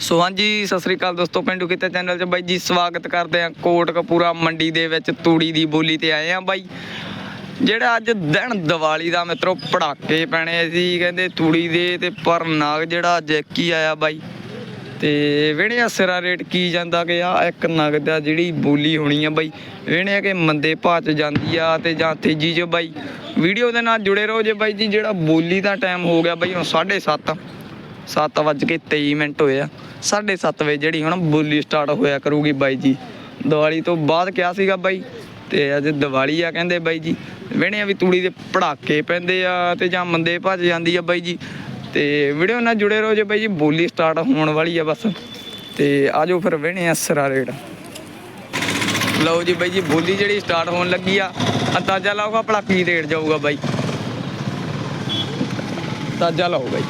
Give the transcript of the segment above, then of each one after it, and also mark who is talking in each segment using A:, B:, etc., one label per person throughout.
A: ਸੋ ਹਾਂਜੀ, ਸਤਿ ਸ੍ਰੀ ਅਕਾਲ ਦੋਸਤੋ, ਪਿੰਡੂ ਕਿਤੇ ਚੈਨਲ 'ਚ ਬਾਈ ਜੀ ਸਵਾਗਤ ਕਰਦੇ ਆ ਕੋਟ ਕਪੂਰਾ ਮੰਡੀ ਦੇ ਵਿੱਚ ਤੂੜੀ ਦੀ ਬੋਲੀ ਤੇ ਆਏ ਆ ਬਾਈ। ਜਿਹੜਾ ਅੱਜ ਦਿਨ ਦੀਵਾਲੀ ਦਾ ਮਿੱਤਰੋ, ਪੜਾਕੇ ਪੈਣੇ ਸੀ ਕਹਿੰਦੇ ਤੂੜੀ ਦੇ ਤੇ ਪਰ ਨਾਗ ਜਿਹੜਾ ਅੱਜ ਇੱਕ ਹੀ ਆਇਆ ਬਾਈ। ਤੇ ਵੇਣਿਆ ਸਿਰਾ ਰੇਟ ਕੀ ਜਾਂਦਾ ਕਿ ਆ ਇੱਕ ਨਗ ਦਾ ਜਿਹੜੀ ਬੋਲੀ ਹੋਣੀ ਆ ਬਾਈ। ਵੇਣਿਆ ਕਿ ਮੰਦੇ ਭਾਅ ਚ ਜਾਂਦੀ ਆ ਤੇ ਜਾਂ ਤੇਜੀ ਚ ਬਾਈ। ਵੀਡੀਓ ਦੇ ਨਾਲ ਜੁੜੇ ਰਹੋ ਜੇ ਬਾਈ ਜੀ, ਜਿਹੜਾ ਬੋਲੀ ਦਾ ਟਾਈਮ ਹੋ ਗਿਆ ਬਾਈ ਹੁਣ 7:30 ਸੱਤ ਵੱਜ ਕੇ 23 ਮਿੰਟ ਹੋਏ ਆ। 7:30 ਵਜੇ ਜਿਹੜੀ ਹੁਣ ਬੋਲੀ ਸਟਾਰਟ ਹੋਇਆ ਕਰੂਗੀ ਬਾਈ ਜੀ। ਦੀਵਾਲੀ ਤੋਂ ਬਾਅਦ ਕਿਹਾ ਸੀਗਾ ਬਾਈ, ਤੇ ਅੱਜ ਦੀਵਾਲੀ ਆ ਕਹਿੰਦੇ ਬਾਈ ਜੀ। ਵੇਣੇ ਵੀ ਤੂੜੀ ਦੇ ਪੜਾਕੇ ਪੈਂਦੇ ਆ ਤੇ ਜਾਂ ਮੰਦੇ ਭੱਜ ਜਾਂਦੀ ਆ ਬਾਈ ਜੀ। ਤੇ ਵੀਡੀਓ ਨਾਲ ਜੁੜੇ ਰਹੋ ਜੇ ਬਾਈ ਜੀ, ਬੋਲੀ ਸਟਾਰਟ ਹੋਣ ਵਾਲੀ ਆ ਬਸ। ਤੇ ਆਜੋ ਫਿਰ ਵਿਹਣੇ ਆ ਸਰਾ ਰੇਟ। ਲਓ ਜੀ ਬਾਈ ਜੀ, ਬੋਲੀ ਜਿਹੜੀ ਸਟਾਰਟ ਹੋਣ ਲੱਗੀ ਆ। ਅੰਦਾਜ਼ਾ ਲਾਓਗਾ ਭਲਾ ਕੀ ਰੇਟ ਜਾਊਗਾ ਬਾਈ। ਅੰਦਾਜ਼ਾ ਲਾਓ ਬਾਈ।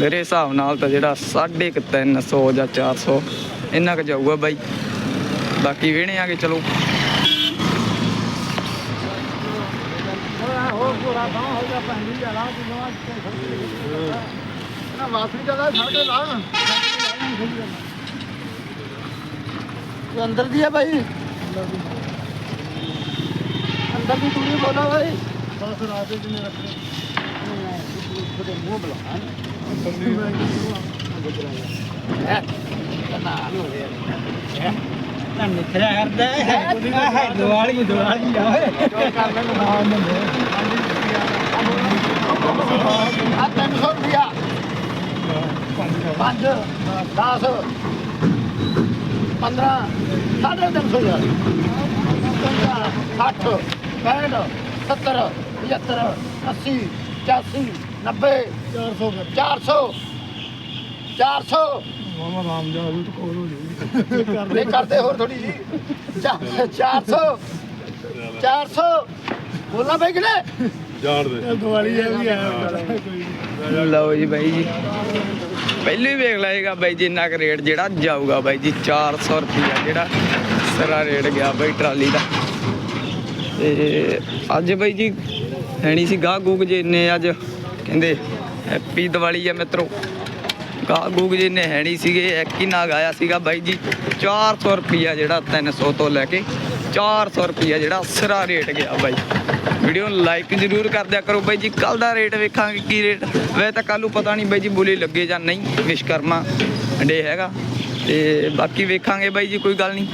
A: ਮੇਰੇ ਹਿਸਾਬ ਨਾਲ ਤਾਂ ਜਿਹੜਾ 350 ਜਾਂ 400 ਇੰਨਾ ਕੁ ਜਾਊਗਾ ਬਾਈ। ਬਾਕੀ ਵੇਣੇ ਆ ਕਿ ਚਲੋ।
B: ਨਾ ਵਾਸੀ ਸਾਡੇ ਅੰਦਰ ਦੀ ਹੈ ਭਾਈ ਅੰਦਰ ਦੀ ਤੂੰ ਬੋਲਾ ਭਾਈ ਬਸ ਰਾਤੇ ਜੀ ਨੇ ਰੱਖੇ। ਉਹਦੇ ਮੂੰਹ ਬੁਲਾ ਹੈ ਨਾ ਹੋ ਰਿਹਾ ਨਾ ਨਿਖਰਿਆ ਕਰਦਾ ਹੈ ਦਿਵਾਲੀ ਦਿਵਾਲੀ ਆ ਓਏ ਜੋ ਕਰ ਲੈ ਨਾਮ ਨੇ ਆ 300 ਰੁਪਿਆ 5 10 15 ਸਾਢੇ 300 ਯਾਰ 60 65 70 75 80 85 90 400 400 400 ਮਾਮਾ ਰਾਮ ਜਾ ਵੀ ਕੋਲ ਹੋ ਜੀ ਨਹੀਂ ਕਰਦੇ ਹੋਰ ਥੋੜੀ ਜੀ 400 400 ਬੋਲਣਾ ਬਈ ਕਿਨੇ
C: ਜਾਣ ਦੇ।
B: ਦਿਵਾਲੀ ਆ ਵੀ ਆਇਆ
A: ਲਓ ਜੀ ਬਾਈ ਜੀ। ਪਹਿਲੇ ਹੀ ਵੇਖ ਲਾਏਗਾ ਬਾਈ ਜੀ ਇੰਨਾ ਕੁ ਰੇਟ ਜਿਹੜਾ ਜਾਊਗਾ ਬਾਈ ਜੀ 400 ਰੁਪਿਆ ਜਿਹੜਾ ਸਰਾ ਰੇਟ ਗਿਆ ਬਾਈ ਟਰਾਲੀ ਦਾ। ਤੇ ਅੱਜ ਬਾਈ ਜੀ ਹੈਣੀ ਸੀ ਗਾਹ ਗੂਗ ਜੇ ਇੰਨੇ ਅੱਜ। ਕਹਿੰਦੇ, ਹੈਪੀ ਦੀਵਾਲੀ ਆ ਮਿੱਤਰੋ। ਗਾਹ ਗੂਗ ਜੇ ਹੈ ਨਹੀਂ ਸੀਗੇ, ਇੱਕ ਹੀ ਨਾਗ ਆਇਆ ਸੀਗਾ ਬਾਈ ਜੀ 400 ਰੁਪਿਆ ਜਿਹੜਾ 300 ਤੋਂ ਲੈ ਕੇ 400 ਰੁਪਿਆ ਜਿਹੜਾ ਸਿਰਾ ਰੇਟ ਗਿਆ ਬਾਈ। ਵੀਡੀਓ ਨੂੰ ਲਾਈਕ ਜ਼ਰੂਰ ਕਰ ਦਿਆ ਕਰੋ ਬਾਈ ਜੀ ਕੱਲ ਦਾ ਰੇਟ ਵੇਖਾਂਗੇ ਕੀ ਰੇਟ। ਵੈਸੇ ਤਾਂ ਕੱਲ ਨੂੰ ਪਤਾ ਨਹੀਂ ਬਾਈ ਜੀ ਬੋਲੀ ਲੱਗੇ ਜਾਂ ਨਹੀਂ ਵਿਸ਼ਕਰਮਾ ਡੇ ਹੈਗਾ। ਤੇ ਬਾਕੀ ਵੇਖਾਂਗੇ ਬਾਈ ਜੀ, ਕੋਈ ਗੱਲ ਨਹੀਂ।